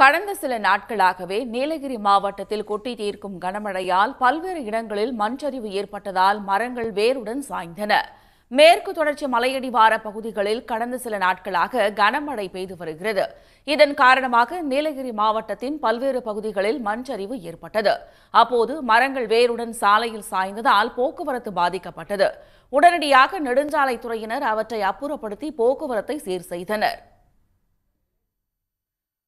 கடந்த சில நாட்களாகவே நீலகிரி மாவட்டத்தில் கொட்டி தீர்க்கும் கனமழையால் பல்வேறு இடங்களில் மண்சரிவு ஏற்பட்டதால் மரங்கள் வேருடன் சாய்ந்தன. மேற்கு தொடர்ச்சி மலையடிவார பகுதிகளில் கடந்த சில நாட்களாக கனமழை பெய்து வருகிறது. இதன் காரணமாக நீலகிரி மாவட்டத்தின் பல்வேறு பகுதிகளில் மண்சரிவு ஏற்பட்டது. அப்போது மரங்கள் வேருடன் சாலையில் சாய்ந்ததால் போக்குவரத்து பாதிக்கப்பட்டது. உடனடியாக நெடுஞ்சாலைத்துறையினர் அவற்றை அப்புறப்படுத்தி போக்குவரத்தை சீர் செய்தனர்.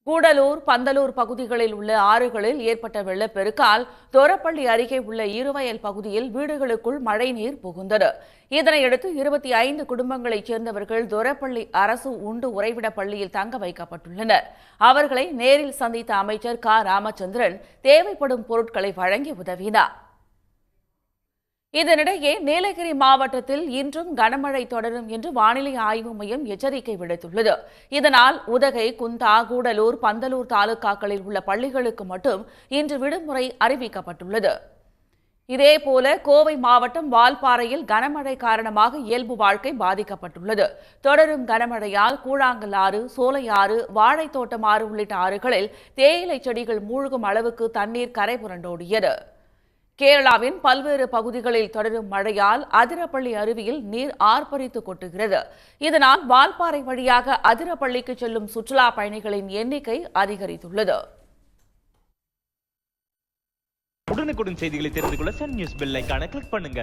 கூடலூர் பந்தலூர் பகுதிகளில் உள்ள ஆறுகளில் ஏற்பட்ட வெள்ளப்பெருக்கால் தோரப்பள்ளி அருகே உள்ள இருவயல் பகுதியில் வீடுகளுக்குள் மழைநீர் புகுந்தது. இதனையடுத்து இருபத்தி ஐந்து குடும்பங்களைச் சேர்ந்தவர்கள் தோரப்பள்ளி அரசு உண்டு உறைவிட பள்ளியில் தங்க வைக்கப்பட்டுள்ளனர். அவர்களை நேரில் சந்தித்த அமைச்சர் க. ராமச்சந்திரன் தேவைப்படும் பொருட்களை வழங்கி உதவினார். இதனிடையே நீலகிரி மாவட்டத்தில் இன்றும் கனமழை தொடரும் என்று வானிலை ஆய்வு மையம் எச்சரிக்கை விடுத்துள்ளது. இதனால் உதகை குந்தா கூடலூர் பந்தலூர் தாலுகாக்களில் உள்ள பள்ளிகளுக்கு மட்டும் இன்று விடுமுறை அறிவிக்கப்பட்டுள்ளது. இதேபோல கோவை மாவட்டம் வால்பாறையில் கனமழை காரணமாக இயல்பு வாழ்க்கை பாதிக்கப்பட்டுள்ளது. தொடரும் கனமழையால் கூழாங்கல் ஆறு சோலையாறு வாழைத்தோட்டம் ஆறு உள்ளிட்ட ஆறுகளில் தேயிலை செடிகள் மூழ்கும் அளவுக்கு தண்ணீர் கரை புரண்டோடியது. கேரளாவின் பல்வேறு பகுதிகளில் தொடரும் மழையால் அதிரப்பள்ளி அருவியில் நீர் ஆர்ப்பரித்து கொட்டுகிறது. இதனால் வால்பாறை வழியாக அதிரப்பள்ளிக்கு செல்லும் சுற்றுலா பயணிகளின் எண்ணிக்கை அதிகரித்துள்ளது. உடனுக்குடன் செய்திகளை தெரிந்து கொள்ள சன் நியூஸ் பெல் ஐக்கான கிளிக் பண்ணுங்க.